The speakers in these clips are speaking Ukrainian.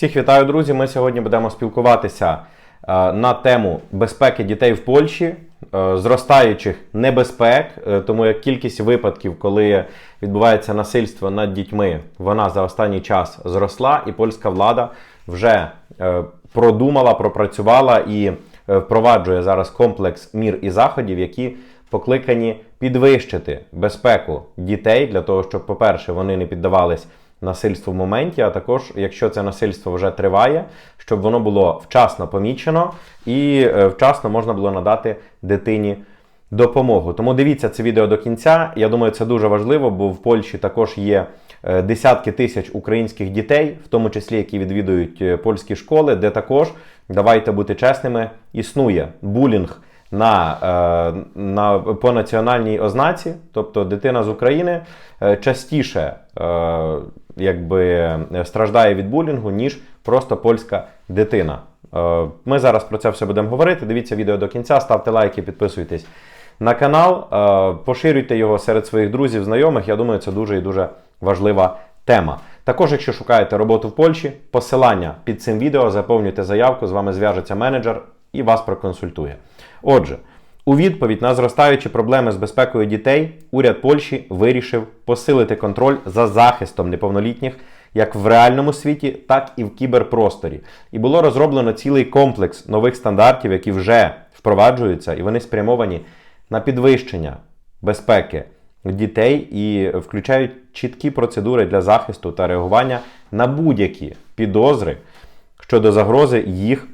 Всіх вітаю, друзі. Ми сьогодні будемо спілкуватися е, на тему безпеки дітей в Польщі, е, зростаючих небезпек, е, тому як кількість випадків, коли відбувається насильство над дітьми, вона за останній час зросла, і польська влада вже продумала, пропрацювала і впроваджує зараз комплекс мір і заходів, які покликані підвищити безпеку дітей для того, щоб, по-перше, вони не піддавались насильству в моменті, а також, якщо це насильство вже триває, щоб воно було вчасно помічено і е, вчасно можна було надати дитині допомогу. Тому дивіться це відео до кінця. Я думаю, це дуже важливо, бо в Польщі також є е, десятки тисяч українських дітей, в тому числі які відвідують е, польські школи, де також давайте бути чесними, існує булінг на, е, на по національній ознаці, тобто дитина з України е, частіше е, якби страждає від булінгу, ніж просто польська дитина. Ми зараз про це все будемо говорити. Дивіться відео до кінця, ставте лайки, підписуйтесь на канал, поширюйте його серед своїх друзів, знайомих. Я думаю, це дуже і дуже важлива тема. Також, якщо шукаєте роботу в Польщі, посилання під цим відео, заповнюйте заявку, з вами зв'яжеться менеджер і вас проконсультує. Отже, у відповідь на зростаючі проблеми з безпекою дітей, уряд Польщі вирішив посилити контроль за захистом неповнолітніх як в реальному світі, так і в кіберпросторі. І було розроблено цілий комплекс нових стандартів, які вже впроваджуються, і вони спрямовані на підвищення безпеки дітей і включають чіткі процедури для захисту та реагування на будь-які підозри щодо загрози їх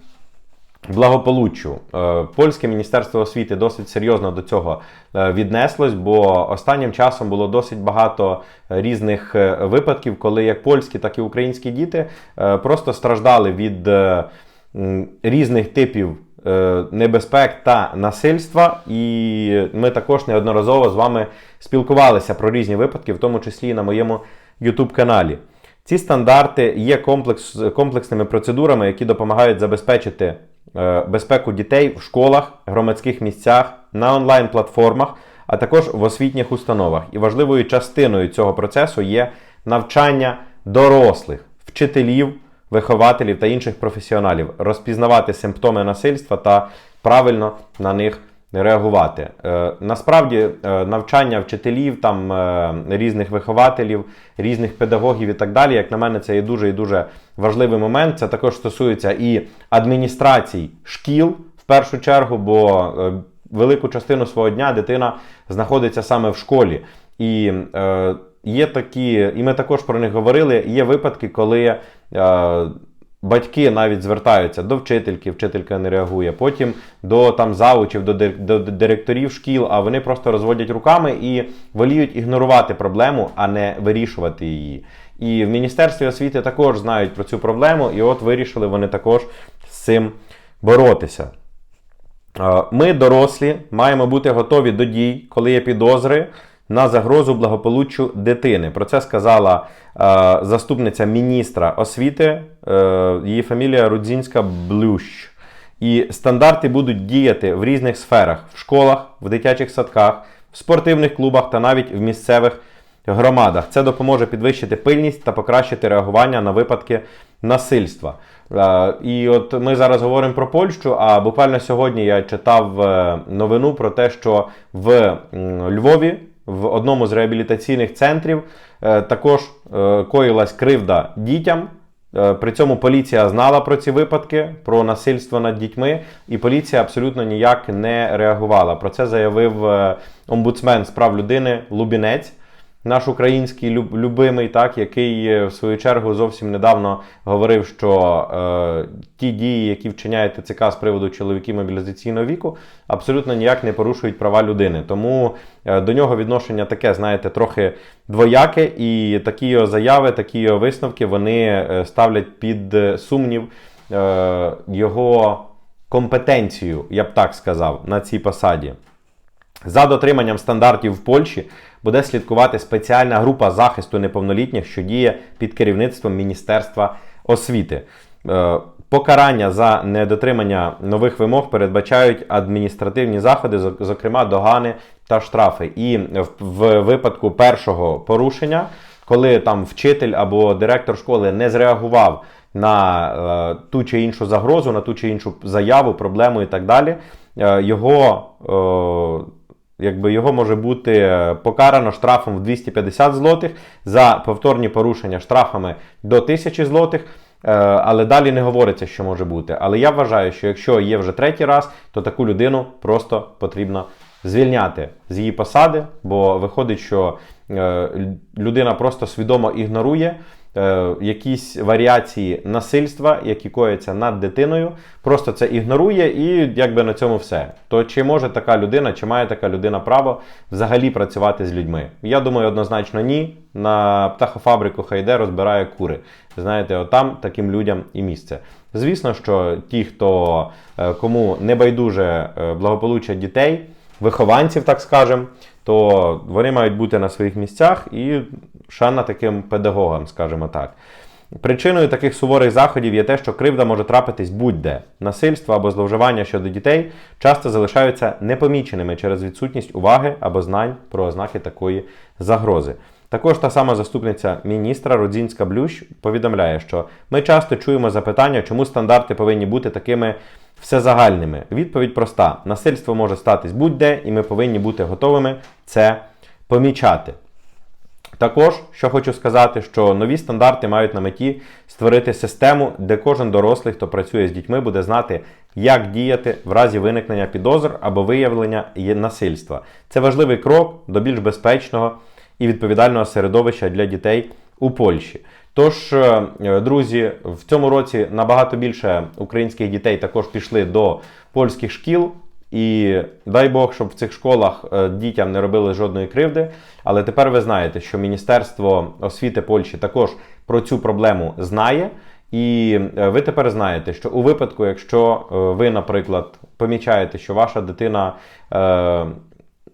благополуччю. Е, Польське міністерство освіти досить серйозно до цього е, віднеслось, бо останнім часом було досить багато різних е, випадків, коли як польські, так і українські діти просто страждали від різних типів небезпек та насильства. І ми також неодноразово з вами спілкувалися про різні випадки, в тому числі і на моєму YouTube каналі. Ці стандарти є комплекс, комплексними процедурами, які допомагають забезпечити безпеку дітей в школах, громадських місцях, на онлайн-платформах, а також в освітніх установах. І важливою частиною цього процесу є навчання дорослих, вчителів, вихователів та інших професіоналів, розпізнавати симптоми насильства та правильно на них реагувати. Е, насправді е, навчання вчителів, там е, різних вихователів, різних педагогів і так далі, як на мене, це є дуже і дуже важливий момент. Це також стосується і адміністрацій шкіл в першу чергу, бо велику частину свого дня дитина знаходиться саме в школі. І е, є такі, і ми також про них говорили. Є випадки, коли е, батьки навіть звертаються до вчительки, вчителька не реагує, потім до там заучів, до, до директорів шкіл, а вони просто розводять руками і воліють ігнорувати проблему, а не вирішувати її. І в Міністерстві освіти також знають про цю проблему, і от вирішили вони також з цим боротися. Е, Ми, дорослі, маємо бути готові до дій, коли є підозри на загрозу благополуччю дитини. Про це сказала е, заступниця міністра освіти, е, її фамілія Рудзінська Блющ. І стандарти будуть діяти в різних сферах: в школах, в дитячих садках, в спортивних клубах та навіть в місцевих громадах. Це допоможе підвищити пильність та покращити реагування на випадки насильства. Е, І от ми зараз говоримо про Польщу. А буквально сьогодні я читав е, новину про те, що в Львові в одному з реабілітаційних центрів е, також е, коїлась кривда дітям. Е, При цьому поліція знала про ці випадки, про насильство над дітьми, і поліція абсолютно ніяк не реагувала. Про це заявив омбудсмен з прав людини Лубінець, наш український люб- любимий, так, який е, в свою чергу зовсім недавно говорив, що е, ті дії, які вчиняє ТЦК з приводу чоловіків мобілізаційного віку, абсолютно ніяк не порушують права людини. Тому е, до нього відношення таке, знаєте, трохи двояке, і такі його заяви, такі його висновки вони е, ставлять під е, сумнів е, його компетенцію, я б так сказав, на цій посаді. За дотриманням стандартів в Польщі буде слідкувати спеціальна група захисту неповнолітніх, що діє під керівництвом Міністерства освіти. Е, Покарання за недотримання нових вимог передбачають адміністративні заходи, зокрема догани та штрафи. І в, випадку першого порушення, коли там вчитель або директор школи не зреагував на е, ту чи іншу загрозу, на ту чи іншу заяву, проблему і так далі, е, його. Якби його може бути е, покарано штрафом в 250 злотих за повторні порушення штрафами до 1000 злотих. Е, Але далі не говориться, що може бути. Але я вважаю, що якщо є вже третій раз, то таку людину просто потрібно звільняти з її посади, бо виходить, що е, людина просто свідомо ігнорує е, якісь варіації насильства, які кояться над дитиною, просто це ігнорує і якби на цьому все. То чи може така людина, чи має така людина право взагалі працювати з людьми? Я думаю, однозначно ні. На птахофабрику Хайде розбирає кури. Знаєте, отам таким людям і місце. Звісно, що ті, хто е, кому не байдуже е, благополуччя дітей, вихованців, так скажемо, то вони мають бути на своїх місцях і шана таким педагогам, скажімо так. Причиною таких суворих заходів є те, що кривда може трапитись будь-де. Насильство або зловживання щодо дітей часто залишаються непоміченими через відсутність уваги або знань про ознаки такої загрози. Також та сама заступниця міністра Родзінська Блющ повідомляє, що ми часто чуємо запитання, чому стандарти повинні бути такими всезагальними. Відповідь проста: насильство може статись будь-де, і ми повинні бути готовими це помічати. Також, що хочу сказати, що нові стандарти мають на меті створити систему, де кожен дорослий, хто працює з дітьми, буде знати, як діяти в разі виникнення підозр або виявлення насильства. Це важливий крок до більш безпечного і відповідального середовища для дітей у Польщі. Тож, е, е, друзі, в цьому році набагато більше українських дітей також пішли до польських шкіл. І дай Бог, щоб в цих школах е, дітям не робили жодної кривди. Але тепер ви знаєте, що Міністерство освіти Польщі також про цю проблему знає. І е, ви тепер знаєте, що у випадку, якщо е, ви, наприклад, помічаєте, що ваша дитина е,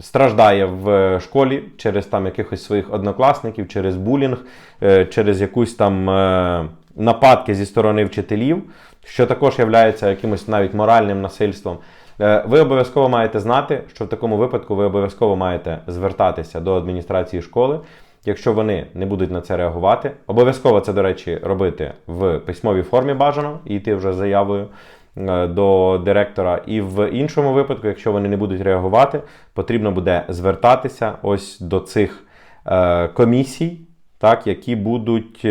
страждає в школі через там якихось своїх однокласників, через булінг, е, через якусь там е, нападки зі сторони вчителів, що також є якимось навіть моральним насильством. Е, Ви обов'язково маєте знати, що в такому випадку ви обов'язково маєте звертатися до адміністрації школи. Якщо вони не будуть на це реагувати, обов'язково це, до речі, робити в письмовій формі бажано і йти вже заявою е, до директора. І в іншому випадку, якщо вони не будуть реагувати, потрібно буде звертатися ось до цих е, комісій, так, які будуть.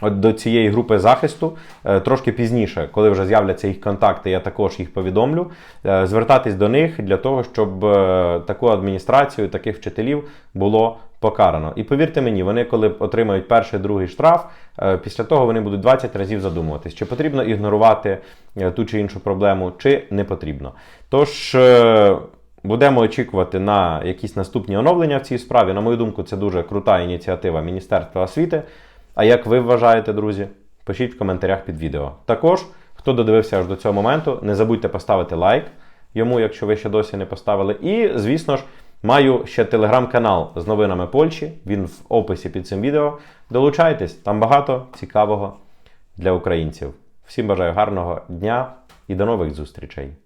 От до цієї групи захисту е, трошки пізніше, коли вже з'являться їх контакти, я також їх повідомлю. Е, Звертатись до них для того, щоб е, таку адміністрацію, таких вчителів було покарано. І повірте мені, вони, коли отримають перший другий штраф, після того вони будуть 20 разів задумуватись, чи потрібно ігнорувати ту чи іншу проблему, чи не потрібно. Тож. Будемо очікувати на якісь наступні оновлення в цій справі. На мою думку, це дуже крута ініціатива Міністерства освіти. А як ви вважаєте, друзі? Пишіть в коментарях під відео. Також, хто додивився аж до цього моменту, не забудьте поставити лайк йому, якщо ви ще досі не поставили. І, звісно ж, маю ще телеграм-канал з новинами Польщі. Він в описі під цим відео. Долучайтесь, там багато цікавого для українців. Всім бажаю гарного дня і до нових зустрічей!